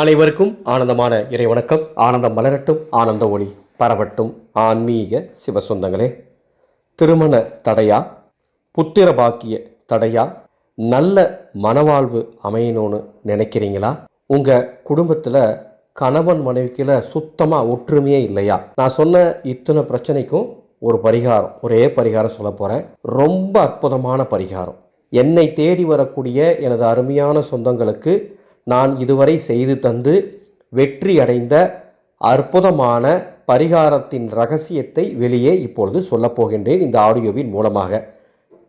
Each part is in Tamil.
அனைவருக்கும் ஆனந்தமான இறைவணக்கம். ஆனந்தம் மலரட்டும் ஆனந்த ஒளி பரவட்டும். ஆன்மீக சிவசொந்தங்களே திருமண தடையா? புத்திர பாக்கிய தடையா? நல்ல மனவாழ்வு அமையணும்னு நினைக்கிறீங்களா? உங்கள் குடும்பத்தில் கணவன் மனைவிக்குள்ள சுத்தமாக ஒற்றுமையே இல்லையா? நான் சொன்ன இத்தனை பிரச்சனைக்கும் ஒரு பரிகாரம் ஒரே பரிகாரம் சொல்ல போகிறேன் ரொம்ப அற்புதமான பரிகாரம். என்னை தேடி வரக்கூடிய எனது அருமையான சொந்தங்களுக்கு நான் இதுவரை செய்து தந்து வெற்றி அடைந்த அற்புதமான பரிகாரத்தின் ரகசியத்தை வெளியே இப்பொழுது சொல்லப் போகின்றேன் இந்த ஆடியோவின் மூலமாக.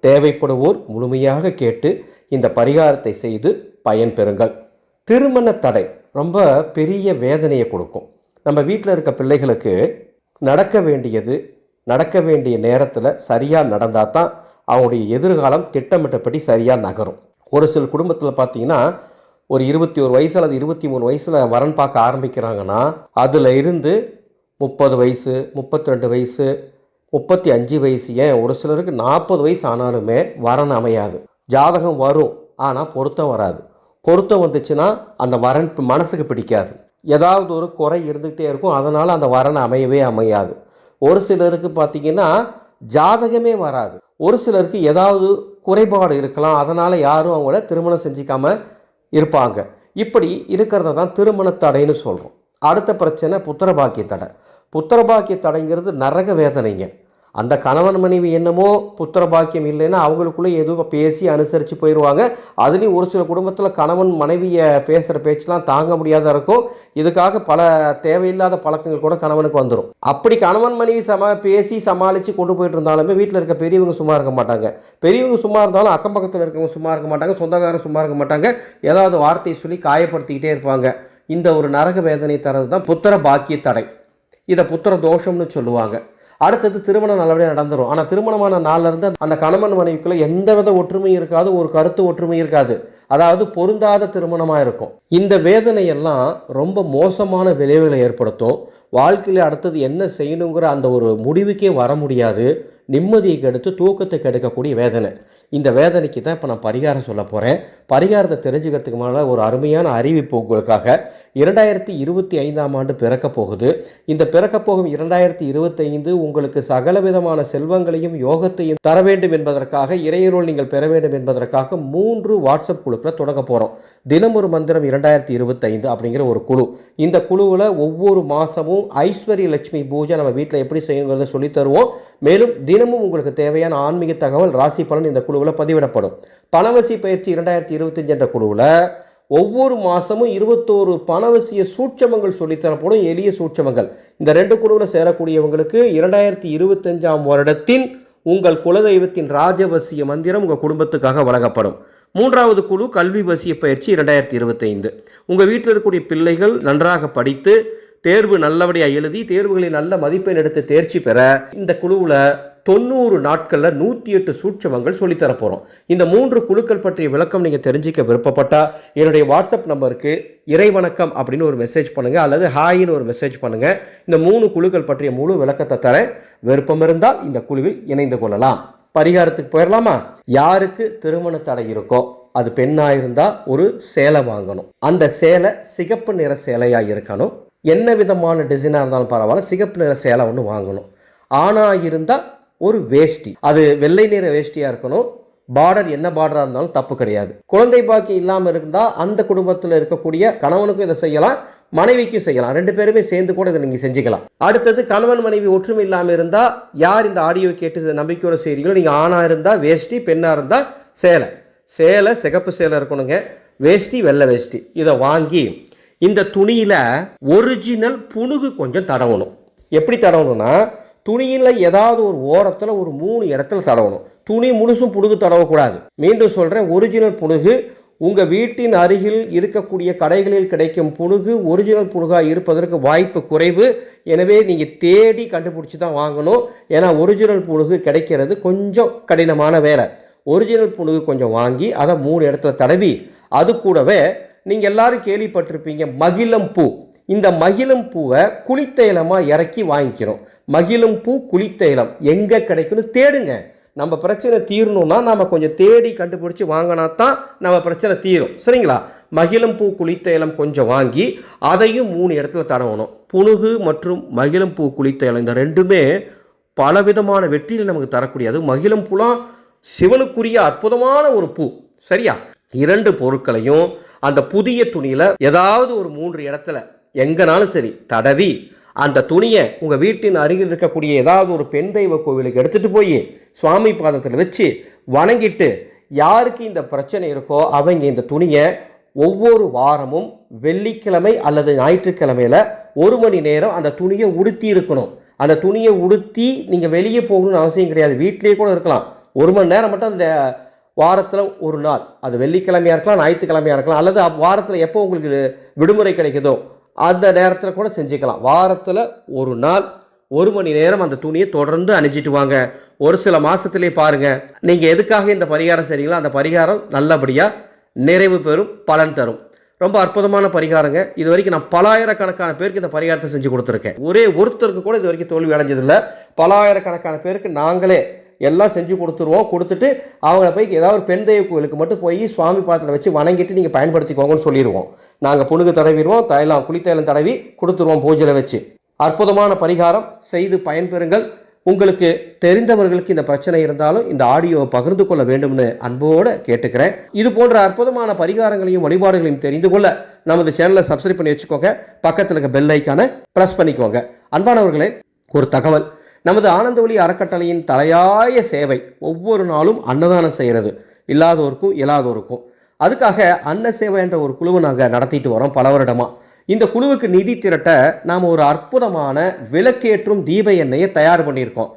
தேவைப்படுவோர் முழுமையாக கேட்டு இந்த பரிகாரத்தை செய்து பயன்பெறுங்கள் திருமண தடை ரொம்ப பெரிய வேதனையை கொடுக்கும். நம்ம வீட்டில் இருக்க பிள்ளைகளுக்கு நடக்க வேண்டியது நடக்க வேண்டிய நேரத்தில் சரியாக நடந்தால் தான் அவங்களுடைய எதிர்காலம் திட்டமிட்டபடி சரியாக நகரும். ஒரு சில குடும்பத்தில் பார்த்தீங்கன்னா ஒரு இருபத்தி ஒரு வயசு அல்லது இருபத்தி மூணு வயசில் வரன் பார்க்க ஆரம்பிக்கிறாங்கன்னா அதில் இருந்து முப்பது வயசு முப்பத்தி ரெண்டு வயசு முப்பத்தி அஞ்சு வயசு ஏன்? ஒரு சிலருக்கு நாற்பது வயசு ஆனாலுமே வரன் அமையாது. ஜாதகம் வரும் ஆனால் பொருத்தம் வராது. பொருத்தம் வந்துச்சுன்னா அந்த வரன் மனசுக்கு பிடிக்காது. ஏதாவது ஒரு குறை இருந்துக்கிட்டே இருக்கும் அதனால் அந்த வரன் அமையவே அமையாது. ஒரு சிலருக்கு பார்த்தீங்கன்னா ஜாதகமே வராது. ஒரு சிலருக்கு ஏதாவது குறைபாடு இருக்கலாம் அதனால் யாரும் அவங்கள திருமணம் செஞ்சிக்காமல் இருப்பாங்க. இப்படி இருக்கிறத தான் திருமண தடைன்னு சொல்கிறோம் அடுத்த பிரச்சனை புத்திரபாக்கிய தடை. புத்திரபாக்கிய தடைங்கிறது நரக வேதனைங்க. அந்த கணவன் மனைவி என்னமோ புத்திர பாக்கியம் இல்லைன்னா அவங்களுக்குள்ளே எதுவும் பேசி அனுசரித்து போயிடுவாங்க. அதுலேயும் ஒரு சில குடும்பத்தில் கணவன் மனைவியை பேசுகிற பேச்செலாம் தாங்க முடியாத இருக்கும். இதுக்காக பல தேவையில்லாத பழக்கங்கள் கூட கணவனுக்கு வந்துடும் அப்படி கணவன் மனைவி சம பேசி சமாளித்து கொண்டு போயிட்டு இருந்தாலுமே வீட்டில் இருக்க பெரியவங்க சும்மா இருக்க மாட்டாங்க. பெரியவங்க சும்மா இருந்தாலும் அக்கம் பக்கத்தில் இருக்கவங்க சும்மா இருக்க மாட்டாங்க. சொந்தக்காரங்க சும்மா இருக்க மாட்டாங்க. ஏதாவது வார்த்தையை சொல்லி காயப்படுத்திக்கிட்டே இருப்பாங்க. இந்த ஒரு நரக வேதனை தரது தான் புத்திர பாக்கிய தடை. இதை புத்திர தோஷம்னு சொல்லுவாங்க. அடுத்தது திருமணம் நல்லபடியாக நடந்துடும் ஆனால் திருமணமான நாளிலிருந்து அந்த கணவன் மனைவிக்குள்ளே எந்தவித ஒற்றுமையும் இருக்காது ஒரு கருத்து ஒற்றுமை இருக்காது. அதாவது பொருந்தாத திருமணமாக இருக்கும். இந்த வேதனையெல்லாம் ரொம்ப மோசமான விளைவுகளை ஏற்படுத்தும். வாழ்க்கையில் அடுத்தது என்ன செய்யணுங்கிற அந்த ஒரு முடிவுக்கே வர முடியாது. நிம்மதியை கெடுத்து தூக்கத்தை கெடுக்கக்கூடிய வேதனை. இந்த வேதனைக்கு தான் இப்போ நான் பரிகாரம் சொல்ல போகிறேன் பரிகாரத்தை தெரிஞ்சுக்கிறதுக்கு மேலே ஒரு அருமையான அறிவிப்பு உங்களுக்காக இரண்டாயிரத்தி இருபத்தி ஐந்தாம் ஆண்டு பிறக்க போகுது. இந்த பிறக்க போகும் இரண்டாயிரத்தி இருபத்தைந்து உங்களுக்கு சகல விதமான செல்வங்களையும் யோகத்தையும் தர வேண்டும் என்பதற்காக இறையருள் நீங்கள் பெற வேண்டும் என்பதற்காக மூன்று வாட்ஸ்அப் குழுக்களை தொடங்க போகிறோம் தினம் ஒரு மந்திரம் இரண்டாயிரத்தி இருபத்தைந்து அப்படிங்கிற ஒரு குழு. இந்த குழுவில் ஒவ்வொரு மாதமும் ஐஸ்வர்ய லட்சுமி பூஜை நம்ம வீட்டில் எப்படி செய்யுங்கிறத சொல்லி தருவோம். மேலும் தினமும் உங்களுக்கு தேவையான ஆன்மீக தகவல் ராசி பலன் இந்த குழு குழுவில் பதிவிடப்படும். பணவசி பயிற்சி இரண்டாயிரத்தி இருபத்தஞ்சு என்ற குழுவில் ஒவ்வொரு மாதமும் இருபத்தோரு பணவசிய சூட்சமங்கள் சொல்லித்தரப்படும் எளிய சூட்சமங்கள். இந்த ரெண்டு குழுவில் சேரக்கூடியவங்களுக்கு இரண்டாயிரத்தி இருபத்தஞ்சாம் வருடத்தின் உங்கள் குலதெய்வத்தின் ராஜவசிய மந்திரம் உங்கள் குடும்பத்துக்காக வழங்கப்படும். மூன்றாவது குழு கல்வி வசிய பயிற்சி இரண்டாயிரத்தி இருபத்தைந்து. உங்கள் வீட்டில் இருக்கக்கூடிய பிள்ளைகள் நன்றாக படித்து தேர்வு நல்லபடியாக எழுதி தேர்வுகளில் நல்ல மதிப்பெண் எடுத்து தேர்ச்சி பெற இந்த குழுவில் தொண்ணூறு நாட்களில் நூற்றி எட்டு சூட்சமங்கள் சொல்லித்தர போகிறோம் இந்த மூன்று குழுக்கள் பற்றிய விளக்கம் நீங்கள் தெரிஞ்சிக்க விருப்பப்பட்டால் என்னுடைய வாட்ஸ்அப் நம்பருக்கு இறைவணக்கம் அப்படின்னு ஒரு மெசேஜ் பண்ணுங்கள் அல்லது ஹாயின்னு ஒரு மெசேஜ் பண்ணுங்கள் இந்த மூணு குழுக்கள் பற்றிய முழு விளக்கத்தை தரேன். விருப்பம் இருந்தால் இந்த குழுவில் இணைந்து கொள்ளலாம். பரிகாரத்துக்கு போயிடலாமா யாருக்கு திருமண தடை இருக்கோ அது பெண்ணாக இருந்தால் ஒரு சேலை வாங்கணும். அந்த சேலை சிகப்பு நிற சேலையாக இருக்கணும். என்ன விதமான டிசைனாக இருந்தாலும் பரவாயில்ல சிகப்பு நிற சேலை ஒன்று வாங்கணும். ஆணாக இருந்தால் ஒரு வேஷ்டி. அது வெள்ளை நிற வேஷ்டியாக இருக்கணும். பார்டர் என்ன பார்டராக இருந்தாலும் தப்பு கிடையாது. குழந்தை பாக்கியம் இல்லாமல் இருந்தால் அந்த குடும்பத்தில் இருக்கக்கூடிய கணவனுக்கும் இதை செய்யலாம் மனைவிக்கும் செய்யலாம். ரெண்டு பேருமே சேர்ந்து கூட இதை நீங்கள் செஞ்சுக்கலாம். அடுத்தது கணவன் மனைவி ஒற்றுமை இல்லாமல் இருந்தால் யார் இந்த ஆடியோ கேட்டு நம்பிக்கையோடு செய்கிறீங்களோ நீங்கள் ஆணாக இருந்தால் வேஷ்டி பெண்ணாக இருந்தால் சேலை. சேலை சிகப்பு சேலை இருக்கணுங்க. வேஷ்டி வெள்ளை வேஷ்டி. இதை வாங்கி இந்த துணியில் ஒரிஜினல் புணுகு கொஞ்சம் தடவணும். எப்படி தடவணும்னா துணியில் ஏதாவது ஒரு ஓரத்தில் ஒரு மூணு இடத்துல தடவணும். துணி முழுசும் புழுகு தடவக்கூடாது. மீண்டும் சொல்கிறேன் ஒரிஜினல் புழுகு உங்கள் வீட்டின் அருகில் இருக்கக்கூடிய கடைகளில் கிடைக்கும் புழுகு ஒரிஜினல் புழுகாக இருப்பதற்கு வாய்ப்பு குறைவு. எனவே நீங்கள் தேடி கண்டுபிடிச்சி தான் வாங்கணும். ஏன்னா ஒரிஜினல் புழுகு கிடைக்கிறது கொஞ்சம் கடினமான வேலை. ஒரிஜினல் புழுகு கொஞ்சம் வாங்கி அதை மூணு இடத்துல தடவி அது கூடவே நீங்கள் எல்லாரும் கேள்விப்பட்டிருப்பீங்க மகிழம் பூ. இந்த மகிழும் பூவை குளித்தைலமாக இறக்கி வாங்கிக்கிறோம். மகிழும் பூ குளித்தைலம். எங்கே கிடைக்குன்னு தேடுங்க. நம்ம பிரச்சனை தீரணும்னா நம்ம கொஞ்சம் தேடி கண்டுபிடிச்சி வாங்கினா தான் நம்ம பிரச்சனை தீரும். சரிங்களா? மகிழும் பூ குளித்தைலம் கொஞ்சம் வாங்கி அதையும் மூணு இடத்துல தடவணும். புனுகு மற்றும் மகிழம் பூ குளித்தைலம் இந்த ரெண்டுமே பலவிதமான வெற்றியில் நமக்கு தரக்கூடியது. மகிழும் பூலாம் சிவனுக்குரிய அற்புதமான ஒரு பூ. சரியா? இரண்டு பொருட்களையும் அந்த புதிய துணியில் ஏதாவது ஒரு மூன்று இடத்துல எங்கனாலும் சரி தடவி அந்த துணியை உங்கள் வீட்டின் அருகில் இருக்கக்கூடிய ஏதாவது ஒரு பெண் தெய்வ கோவிலுக்கு எடுத்துகிட்டு போய் சுவாமி பாதத்தில் வச்சு வணங்கிட்டு யாருக்கு இந்த பிரச்சனை இருக்கோ அவங்க இந்த துணியை ஒவ்வொரு வாரமும் வெள்ளிக்கிழமை அல்லது ஞாயிற்றுக்கிழமையில் ஒரு மணி நேரம் அந்த துணியை உடுத்தி இருக்கணும். அந்த துணியை உடுத்தி நீங்கள் வெளியே போகணும்னு அவசியம் கிடையாது. வீட்டிலேயே கூட இருக்கலாம். ஒரு மணி நேரம் மட்டும் அந்த வாரத்தில் ஒரு நாள். அது வெள்ளிக்கிழமையாக இருக்கலாம் ஞாயிற்றுக்கிழமையாக இருக்கலாம். அல்லது வாரத்தில் எப்போ உங்களுக்கு விடுமுறை கிடைக்குதோ அந்த நேரத்தில் கூட செஞ்சுக்கலாம். வாரத்தில் ஒரு நாள் ஒரு மணி நேரம் அந்த துணியை தொடர்ந்து அணிஞ்சிட்டு வாங்க. ஒரு சில மாதத்துலேயே பாருங்கள் நீங்கள் எதுக்காக இந்த பரிகாரம் செய்கிறீங்களோ அந்த பரிகாரம் நல்லபடியாக நிறைவு பெறும் பலன் தரும். ரொம்ப அற்புதமான பரிகாரங்க. இது வரைக்கும் நான் பலாயிரக்கணக்கான பேருக்கு இந்த பரிகாரத்தை செஞ்சு கொடுத்துருக்கேன். ஒரே ஒருத்தருக்கு கூட இது வரைக்கும் தோல்வி அடைஞ்சதில்லை. பலாயிரக்கணக்கான பேருக்கு நாங்களே எல்லாம் செஞ்சு கொடுத்துருவோம். கொடுத்துட்டு அவங்கள போய் ஏதாவது ஒரு பெண் தெய்வ கோயிலுக்கு மட்டும் போய் சுவாமி பாத்திரம் வச்சு வணங்கிட்டு நீங்கள் பயன்படுத்திக்கோங்கன்னு சொல்லிடுவோம் நாங்கள் புணுகு தடவிடுவோம். தைலம் குளித்தைலம் தடவி கொடுத்துருவோம் பூஜையில் வச்சு. அற்புதமான பரிகாரம் செய்து பயன்பெறுங்கள். உங்களுக்கு தெரிந்தவர்களுக்கு இந்த பிரச்சனை இருந்தாலும் இந்த ஆடியோவை பகிர்ந்து கொள்ள வேண்டும்னு அன்போடு கேட்டுக்கிறேன். இது போன்ற அற்புதமான பரிகாரங்களையும் வழிபாடுகளையும் தெரிந்து கொள்ள நமது சேனலை சப்ஸ்கிரைப் பண்ணி வச்சுக்கோங்க. பக்கத்தில் இருக்க பெல் ஐக்கானை ப்ரெஸ் பண்ணிக்கோங்க. அன்பானவர்களே ஒரு தகவல். நமது ஆனந்த ஒளி அறக்கட்டளையின் தலையாய சேவை ஒவ்வொரு நாளும் அன்னதானம் செய்கிறது. இல்லாதோருக்கும் இயலாதோருக்கும். அதுக்காக அன்ன சேவை என்ற ஒரு குழுவை நாங்கள் நடத்திட்டு வரோம் பல வருடமாக இந்த குழுவுக்கு நிதி திரட்ட நாம் ஒரு அற்புதமான விளக்கேற்றும் தீப எண்ணெயை தயார் பண்ணியிருக்கோம்.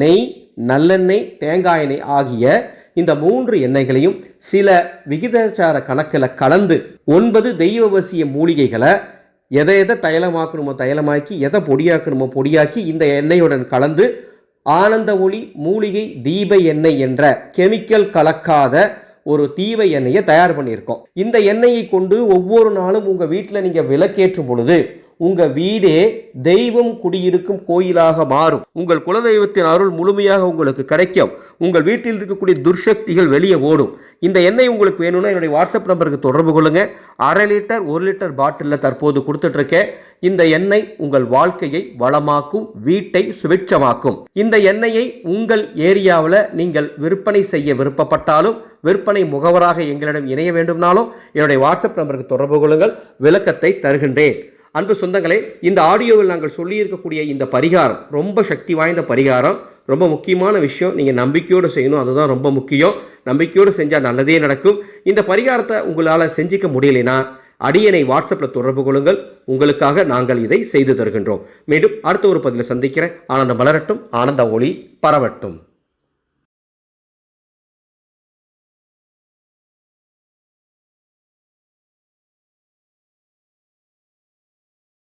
நெய் நல்லெண்ணெய் தேங்காய் எண்ணெய் ஆகிய இந்த மூன்று எண்ணெய்களையும் சில விகிதாச்சார கணக்கில் கலந்து ஒன்பது தெய்வவசிய மூலிகைகளை எதை எதை தைலமாக்கணுமோ தைலமாக்கி எதை பொடியாக்கணுமோ பொடியாக்கி இந்த எண்ணெயுடன் கலந்து ஆனந்த ஒளி மூலிகை தீப எண்ணெய் என்ற கெமிக்கல் கலக்காத ஒரு தீப எண்ணெயை தயார் பண்ணியிருக்கோம். இந்த எண்ணெயை கொண்டு ஒவ்வொரு நாளும் உங்கள் வீட்டில் நீங்கள் விளக்கேற்றும் பொழுது உங்கள் வீடே தெய்வம் குடியிருக்கும் கோயிலாக மாறும். உங்கள் குலதெய்வத்தின் அருள் முழுமையாக உங்களுக்கு கிடைக்கும். உங்கள் வீட்டில் இருக்கக்கூடிய துர்சக்திகள் வெளியே ஓடும். இந்த எண்ணெய் உங்களுக்கு வேணும்னா என்னுடைய வாட்ஸ்அப் நம்பருக்கு தொடர்பு கொள்ளுங்கள் அரை லிட்டர் ஒரு லிட்டர் பாட்டிலில் தற்போது கொடுத்துட்ருக்கேன் இந்த எண்ணெய் உங்கள் வாழ்க்கையை வளமாக்கும் வீட்டை சுபிட்சமாக்கும். இந்த எண்ணெயை உங்கள் ஏரியாவில் நீங்கள் விற்பனை செய்ய விருப்பப்பட்டாலும் விற்பனை முகவராக எங்களிடம் இணைய வேண்டும்னாலும் என்னுடைய வாட்ஸ்அப் நம்பருக்கு தொடர்பு கொள்ளுங்கள். விளக்கத்தை தருகின்றேன். அன்பு சொந்தங்களே இந்த ஆடியோவில் நாங்கள் சொல்லியிருக்கக்கூடிய இந்த பரிகாரம் ரொம்ப சக்தி வாய்ந்த பரிகாரம் ரொம்ப முக்கியமான விஷயம். நீங்கள் நம்பிக்கையோடு செய்யணும் அதுதான் ரொம்ப முக்கியம். நம்பிக்கையோடு செஞ்சால் நல்லதே நடக்கும். இந்த பரிகாரத்தை உங்களால் செஞ்சிக்க முடியலைன்னா அடியனை வாட்ஸ்அப்பில் தொடர்பு கொள்ளுங்கள். உங்களுக்காக நாங்கள் இதை செய்து தருகின்றோம். மீண்டும் அடுத்த ஒரு பதிவில் சந்திக்கிறேன். ஆனந்தம் வளரட்டும் ஆனந்த ஒளி பரவட்டும்.